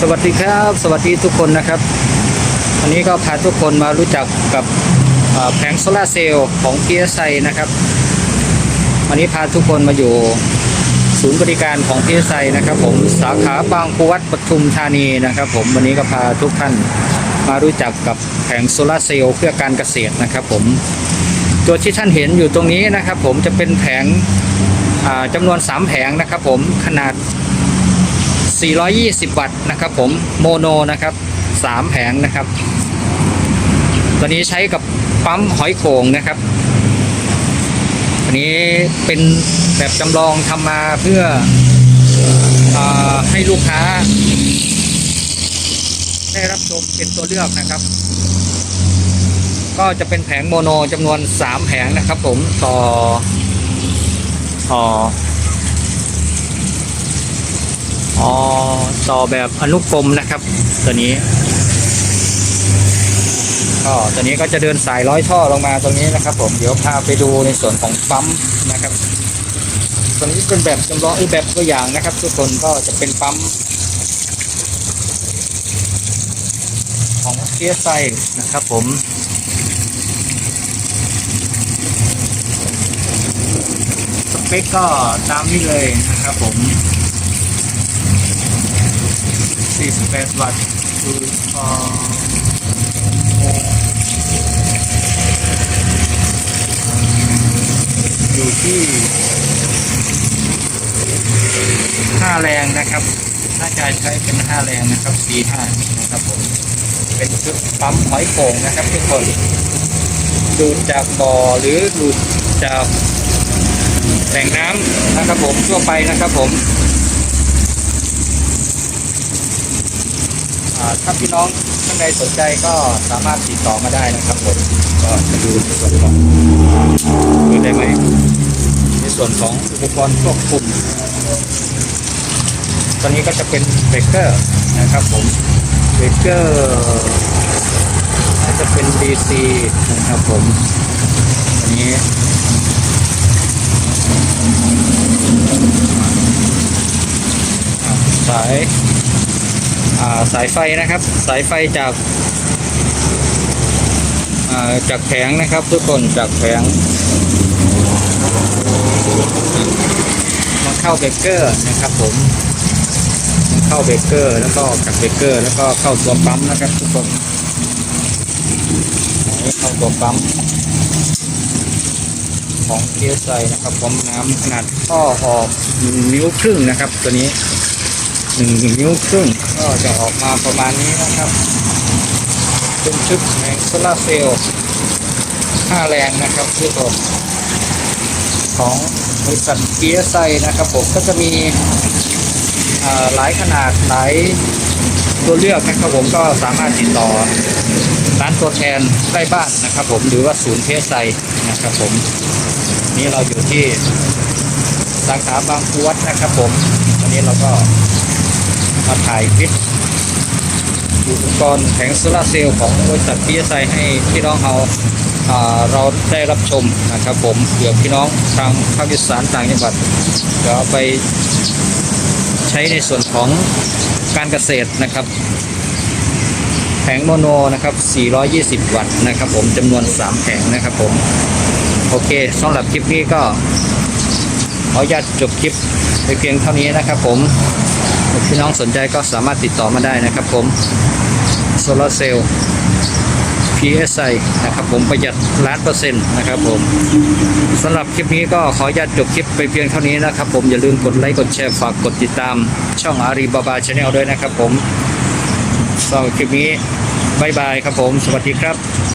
สวัสดีครับ สวัสดีทุกคนนะครับ วันนี้ก็พาทุกคนมารู้จักกับแผงโซลาร์เซลล์ของ PSI นะครับ วันนี้พาทุกคนมาอยู่ศูนย์บริการของ PSI นะครับ ผมสาขาบางปูวัดปทุมธานีนะครับ ผมวันนี้ก็พาทุกท่านมารู้จักกับแผงโซลาร์เซลล์เพื่อการเกษตรนะครับ ผมตัวที่ท่านเห็นอยู่ตรงนี้นะครับ ผมจะเป็นแผงจำนวน 3 แผงนะครับ ผมขนาด 420 วัตต์นะครับผมโมโนนะครับ 3 แผงนะครับ ตัวนี้ใช้กับปั๊มหอยโข่งนะครับ อันนี้เป็นแบบจำลองทำมาเพื่ออให้ลูกค้า ได้รับชมเป็นตัวเลือกนะครับ ก็จะเป็นแผงโมโนจำนวน 3 แผงนะครับผมต่อต่อ อ๋อต่อแบบอนุกรมนะครับ ตัวนี้ก็ตัวนี้ก็จะเดินสายร้อยท่อลงมาตรงนี้นะครับ ผมเดี๋ยวพาไปดูในส่วนของปั๊มนะครับตัวนี้เป็นแบบจำลองอีกแบบตัวอย่างนะครับ ทุกคนก็จะเป็นปั๊มของเทียไซนะครับ ผมสเปคก็ตามนี้เลยนะครับ ผม 48วัตต์คือเอ่ออยู่ที่5แรงนะครับ น่าจะใช้เป็น5แรงนะครับ C5 นะครับผม เป็นชุดปั๊มหอยโข่งนะครับทุกคนดูดจากบ่อหรือดูดจากแหล่งน้ำนะครับผมทั่วไปนะครับผม อ่า ถ้าพี่น้องท่านใดสนใจก็สามารถติดต่อมาได้นะครับผมก็จะดูในส่วนของดูได้ไหมในส่วนของอุปกรณ์ควบคุมตัวนี้ก็จะเป็นเบรกเกอร์นะครับผมเบรกเกอร์จะเป็น DC นะครับผมอันนี้สาย สายไฟนะครับ สายไฟจากาจากแผงนะครับทุกคนจากแผงมาเข้าเบเกอร์นะครับผมมาเข้าเบเกอร์แล้วก็กจากเบเกอร์ แล้วก็เข้าตัวปั๊มนะครับทุกคนเข้าตัวปั๊มของเทียร์ไซนะครับปั๊มน้ำขนาดท่อออกนิ้วครึ่งนะครับตัวนี้ หนึ่งนิ้วครึ่งก็จะออกมาประมาณนี้นะครับ เป็นชุดแผงโซลาเซลล์5แรงนะครับทุกคนของบริษัทเกียร์ไซนะครับผมก็จะมีหลายขนาดหลายตัวเลือกนะครับผมก็สามารถติดต่อร้านตัวแทนใกล้บ้านนะครับผมหรือว่าศูนย์เทสไซนะครับผมนี่เราอยู่ที่สาขาบางพวัดนะครับผมวันนี้เราก็ มาถ่ายคลิปอุปกรณ์แผงโซลาเซลล์ของบริษัทพีเอสไอให้พี่น้องเราเราได้รับชมนะครับผมเผื่อพี่น้องทางภาคอีสานต่างจังหวัดเดี๋ยวเอาไปใช้ในส่วนของการเกษตรนะครับแผงโมโนนะครับ 420 วัตต์นะครับผมจำนวน 3 แผงนะครับผม โอเคสำหรับคลิปนี้ก็ขออนุญาตจบคลิปไปเพียงเท่านี้นะครับผม พี่น้องสนใจก็สามารถติดต่อมาได้นะครับผมโซลาเซลล์ PSI นะครับผมประหยัดล้านเปอร์เซ็นต์นะครับผมสำหรับคลิปนี้ก็ขออนุญาตจบคลิปไปเพียงเท่านี้นะครับผมอย่าลืมกดไลค์กดแชร์ฝากกดติดตาม ช่องอารีบาบาชาแนลด้วยนะครับผมสำหรับคลิปนี้บายบายครับผม สวัสดีครับ